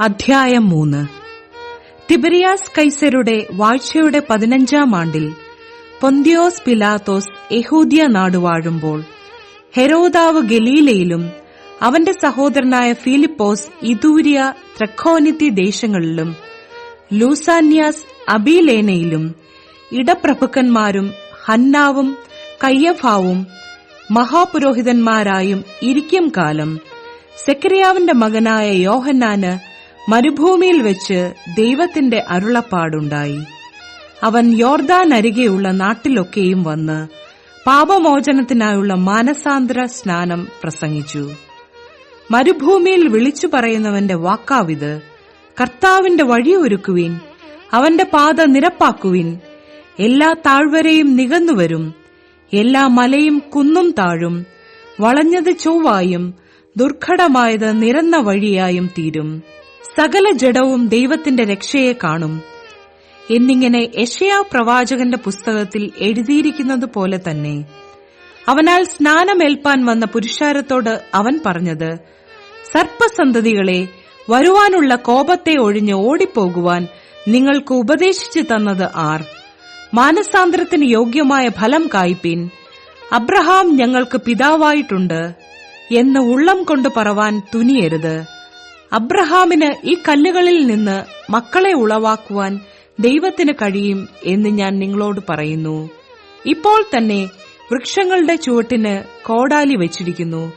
അധ്യായം മൂന്ന്. തിബരിയാസ് കൈസരുടെ വാഴ്ചയുടെ പതിനഞ്ചാം ആണ്ടിൽ പൊന്തിയോസ് പിലാത്തോസ് യഹൂദിയ നാടുവാഴുമ്പോൾ ഹെരോദാവ് ഗലീലയിലും അവന്റെ സഹോദരനായ ഫിലിപ്പോസ് ഇതൂരിയ ത്രഖോനിത്തി ദേശങ്ങളിലും ലൂസാന്യാസ് അബീലേനയിലും ഇടപ്രഭുക്കന്മാരും ഹന്നാവും കയ്യഫാവും മഹാപുരോഹിതന്മാരായും ഇരിക്കും കാലം സെക്രിയാവിന്റെ മകനായ യോഹന്നാന് മരുഭൂമിയിൽ വെച്ച് ദൈവത്തിന്റെ അരുളപ്പാടുണ്ടായി. അവൻ യോർദാൻ അരികെയുള്ള നാട്ടിലൊക്കെയും വന്ന് പാപമോചനത്തിനായുള്ള മാനസാന്തര സ്നാനം പ്രസംഗിച്ചു. മരുഭൂമിയിൽ വിളിച്ചു പറയുന്നവന്റെ വാക്കാവിത് കർത്താവിന്റെ വഴിയൊരുക്കുവിൻ അവന്റെ പാത നിരപ്പാക്കുവിൻ. എല്ലാ താഴ്വരയും നികന്നുവരും എല്ലാ മലയും കുന്നും താഴും വളഞ്ഞത് ചൊവ്വായും ദുർഘടമായത് നിരന്ന വഴിയായും തീരും. സകല ജഡവും ദൈവത്തിന്റെ രക്ഷയെ കാണും. എന്നിങ്ങനെ യഷയാ പ്രവാചകന്റെ പുസ്തകത്തിൽ എഴുതിയിരിക്കുന്നത് പോലെ തന്നെ. അവനാൽ സ്നാനമേൽപ്പാൻ വന്ന പുരുഷാരത്തോട് അവൻ പറഞ്ഞത് സർപ്പസന്തതികളെ വരുവാനുള്ള കോപത്തെ ഒഴിഞ്ഞ് ഓടിപ്പോകുവാൻ നിങ്ങൾക്ക് ഉപദേശിച്ചു തന്നത് ആർ? മാനസാന്തരത്തിന് യോഗ്യമായ ഫലം കായ്പിൻ. അബ്രഹാം ഞങ്ങൾക്ക് പിതാവായിട്ടുണ്ട് എന്ന് ഉള്ളം കൊണ്ട് പറവാൻ തുനിയരുത്. അബ്രഹാമിന് ഈ കല്ലുകളിൽ നിന്ന് മക്കളെ ഉളവാക്കുവാൻ ദൈവത്തിന് കഴിയും എന്ന് ഞാൻ നിങ്ങളോട് പറയുന്നു. ഇപ്പോൾ തന്നെ വൃക്ഷങ്ങളുടെ ചുവട്ടിന് കോടാലി വച്ചിരിക്കുന്നു.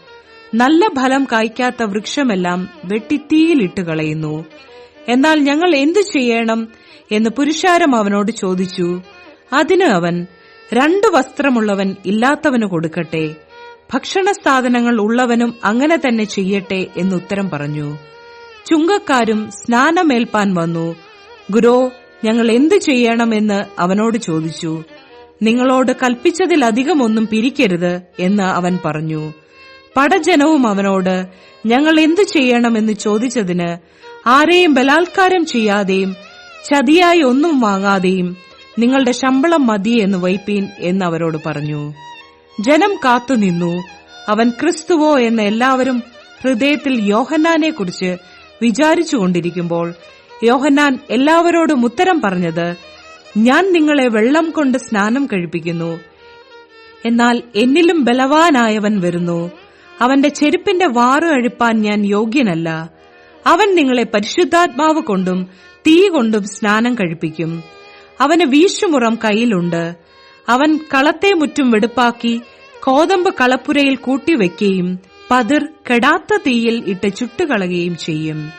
നല്ല ഫലം കായ്ക്കാത്ത വൃക്ഷമെല്ലാം വെട്ടിത്തീയിലിട്ട് കളയുന്നു. എന്നാൽ ഞങ്ങൾ എന്തു ചെയ്യണം എന്ന് പുരുഷാരം അവനോട് ചോദിച്ചു. അതിന് അവൻ രണ്ടു വസ്ത്രമുള്ളവൻ ഇല്ലാത്തവന് കൊടുക്കട്ടെ ഭക്ഷണ സാധനങ്ങൾ ഉള്ളവനും അങ്ങനെ തന്നെ ചെയ്യട്ടെ എന്നുത്തരം പറഞ്ഞു. ചുങ്കക്കാരും സ്നാനമേൽപ്പാൻ വന്നു. ഗുരോ ഞങ്ങൾ എന്തു ചെയ്യണമെന്ന് അവനോട് ചോദിച്ചു. നിങ്ങളോട് കൽപ്പിച്ചതിലധികം ഒന്നും പിരിക്കരുത് എന്ന് അവൻ പറഞ്ഞു. പടജനവും അവനോട് ഞങ്ങൾ എന്തു ചെയ്യണമെന്ന് ചോദിച്ചതിന് ആരെയും ബലാത്കാരം ചെയ്യാതെയും ചതിയായി ഒന്നും വാങ്ങാതെയും നിങ്ങളുടെ ശമ്പളം മതി എന്ന് വൈപ്പീൻ എന്ന് അവരോട് പറഞ്ഞു. ജനം കാത്തുനിന്നു. അവൻ ക്രിസ്തുവോ എന്ന് എല്ലാവരും ഹൃദയത്തിൽ യോഹന്നാനെ കുറിച്ച് വിചാരിച്ചുകൊണ്ടിരിക്കുമ്പോൾ യോഹന്നാൻ എല്ലാവരോടും ഉത്തരം പറഞ്ഞത് ഞാൻ നിങ്ങളെ വെള്ളം കൊണ്ട് സ്നാനം കഴിപ്പിക്കുന്നു. എന്നാൽ എന്നിലും ബലവാനായവൻ വരുന്നു. അവന്റെ ചെരുപ്പിന്റെ വാറ് അഴിപ്പാൻ ഞാൻ യോഗ്യനല്ല. അവൻ നിങ്ങളെ പരിശുദ്ധാത്മാവ് കൊണ്ടും തീ കൊണ്ടും സ്നാനം കഴിപ്പിക്കും. അവന് വീശുമുറം കയ്യിലുണ്ട്. അവൻ കളത്തെ മുറ്റും വെടുപ്പാക്കി കോതമ്പ് കളപ്പുരയിൽ കൂട്ടിവെക്കുകയും പതിർ കെടാത്ത തീയിൽ ഇട്ട് ചുട്ടുകളയുകയും ചെയ്യും.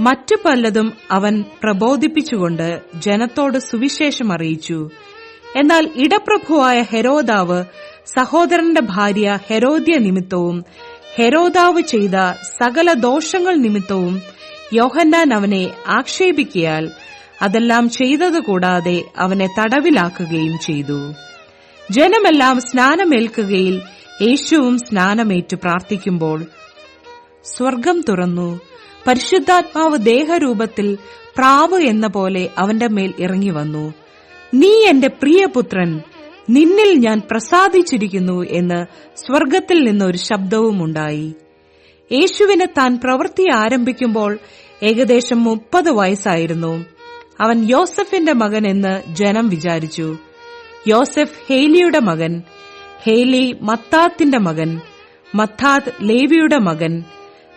മറ്റു പലതും അവൻ പ്രബോധിപ്പിച്ചുകൊണ്ട് ജനത്തോട് സുവിശേഷം അറിയിച്ചു. എന്നാൽ ഇടപ്രഭുവായ ഹെരോദാവ് സഹോദരന്റെ ഭാര്യ ഹെരോദ്യ നിമിത്തവും ഹെരോദാവ് ചെയ്ത സകല ദോഷങ്ങൾ നിമിത്തവും യോഹന്നാൻ അവനെ ആക്ഷേപിക്കയാൽ അതെല്ലാം ചെയ്തതുകൂടാതെ അവനെ തടവിലാക്കുകയും ചെയ്തു. ജനമെല്ലാം സ്നാനമേൽക്കുകയിൽ യേശുവും സ്നാനമേറ്റു പ്രാർത്ഥിക്കുമ്പോൾ സ്വർഗം തുറന്നു. പരിശുദ്ധാത്മാവ് ദേഹരൂപത്തിൽ പ്രാവ് എന്ന പോലെ അവന്റെ മേൽ ഇറങ്ങി വന്നു. നീ എന്റെ പ്രിയപുത്രൻ നിന്നിൽ ഞാൻ പ്രസാദിച്ചിരിക്കുന്നു എന്ന് സ്വർഗത്തിൽ നിന്നൊരു ശബ്ദവും ഉണ്ടായി. യേശുവിന് താൻ പ്രവൃത്തി ആരംഭിക്കുമ്പോൾ ഏകദേശം മുപ്പത് വയസ്സായിരുന്നു. അവൻ യോസഫിന്റെ മകൻ എന്ന് ജനം വിചാരിച്ചു. യോസഫ് ഹെയ്ലിയുടെ മകൻ. ഹേലി മത്താത്തിന്റെ മകൻ മത്താത്ത് ലേവിയുടെ മകൻ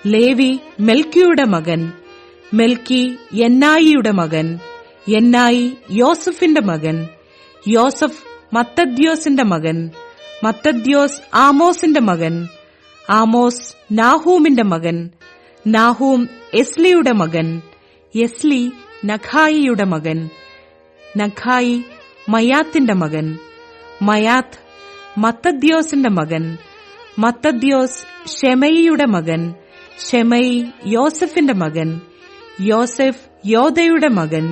ലേവി മെൽക്കിയുടെ മകൻ മെൽക്കി എന്നായിയുടെ മകൻ എന്നായി യോസഫിന്റെ മകൻ യോസഫ് മത്തദ്യോസിന്റെ മകൻ മത്തദ്യോസ് ആമോസിന്റെ മകൻ ആമോസ് നാഹൂമിന്റെ മകൻ നാഹൂം എസ്ലിയുടെ മകൻ എസ്ലി നഖായിയുടെ മകൻ നഖായി മയാത്തിന്റെ മകൻ മയാത്ത് മത്തദ്യോസിന്റെ മകൻ മത്തദ്യോസ് ഷെമയിയുടെ മകൻ ഷെമയി യോസഫിന്റെ മകൻ യോസെഫ് യോധയുടെ മകൻ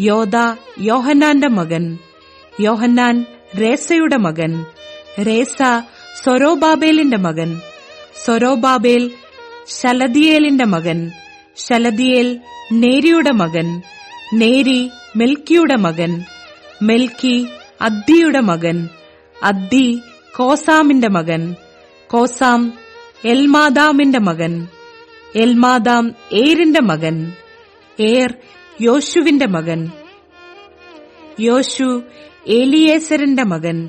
യോധ യോഹന്നാന്റെ മകൻ യോഹന്നാൻ രേസയുടെ മകൻ രേസ സൊരോബാബേലിന്റെ മകൻ സൊരോബാബേൽ ശലദിയേലിന്റെ മകൻ ശലദിയേൽ നേരിയുടെ മകൻ നേരി മെൽക്കിയുടെ മകൻ മെൽക്കി അദ്ദിയുടെ മകൻ അദ്ദി കോസാമിന്റെ മകൻ. കോസാം എൽമാദാമിന്റെ മകൻ. എൽമാദാം ഏരിന്റെ മകൻ. ഏർ യോശുവിന്റെ മകൻ. യോശു എലിയേസറിന്റെ മകൻ.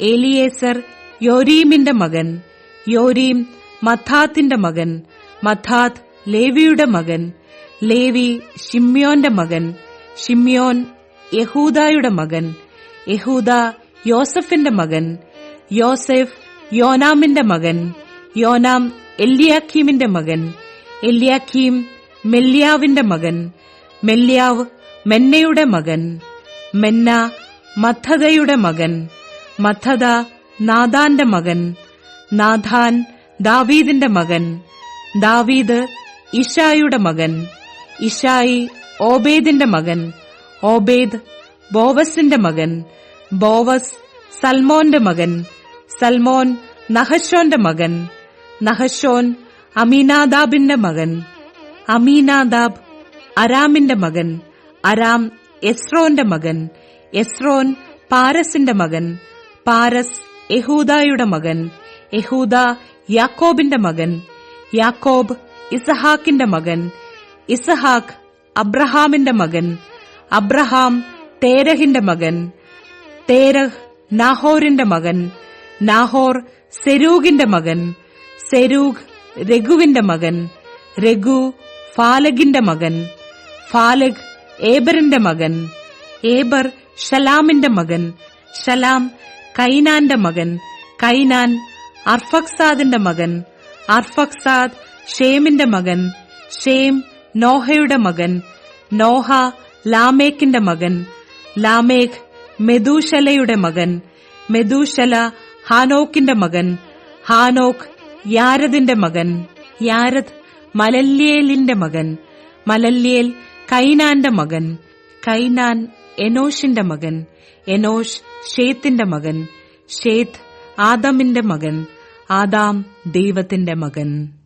എലിയേസർ യോരീമിന്റെ മകൻ. യോരീം മഥാത്തിന്റെ മകൻ. മഥാത് ലേവിയുടെ മകൻ. ലേവി ഷിമ്യോന്റെ മകൻ. ഷിമ്യോൻ യഹൂദായുടെ മകൻ. യഹൂദ യോസഫിന്റെ മകൻ യോസെഫ് യോനാമിന്റെ മകൻ യോനാം എല്ലിയാക്കീമിന്റെ മകൻ എല്ലിയാക്കീം മെല്ലിയാവിന്റെ മകൻ മെല്ലിയാവ് മെന്നയുടെ മകൻ മെന്ന മഥതയുടെ മകൻ മഥത നാദാന്റെ മകൻ നാഥാൻ ദാവീദിന്റെ മകൻ ദാവീദ് ഇഷായുടെ മകൻ ഇഷായി ഓബേദിന്റെ മകൻ ഓബേദ് ബോവസിന്റെ മകൻ ബോവസ് സൽമോന്റെ മകൻ സൽമോൻ നഹശോന്റെ മകൻ നഹശോൻ അമീനാദാബിന്റെ മകൻ അമീനാദാബ് അരാമിന്റെ മകൻ അരാം എസ്രോന്റെ മകൻ എസ്രോൻ പാരസിന്റെ മകൻ പാരസ് യഹൂദായുടെ മകൻ യഹൂദ യാക്കോബിന്റെ മകൻ യാക്കോബ് ഇസഹാക്കിന്റെ മകൻ ഇസഹാക്ക് അബ്രഹാമിന്റെ മകൻ അബ്രഹാം തേരഹിന്റെ മകൻ തേരഹ് നാഹോറിന്റെ മകൻ. നാഹോർ സെരൂഗിന്റെ മകൻ. സെരൂഗ് രഘുവിന്റെ മകൻ. രഘു ഫാലഗിന്റെ മകൻ. ഫാലഗ് ഏബറിന്റെ മകൻ. ഏബർ ഷലാമിന്റെ മകൻ. ഷലാം കൈനാന്റെ മകൻ. കൈനാൻ അർഫക്സാദിന്റെ മകൻ. അർഫക്സാദ് ഷേമിന്റെ മകൻ. ഷേം നോഹയുടെ മകൻ. നോഹ ലാമേക്കിന്റെ മകൻ. ലാമേഖ് മെദൂശലയുടെ മകൻ മെദൂശല ഹാനോക്കിന്റെ മകൻ ഹാനോക്ക് യാരദിന്റെ മകൻ യാരദ് മലല്യേലിന്റെ മകൻ മലല്യേൽ കൈനാന്റെ മകൻ കൈനാൻ എനോഷിന്റെ മകൻ എനോഷ് ഷേത്തിന്റെ മകൻ ഷേത്ത് ആദമിന്റെ മകൻ ആദാം ദൈവത്തിന്റെ മകൻ.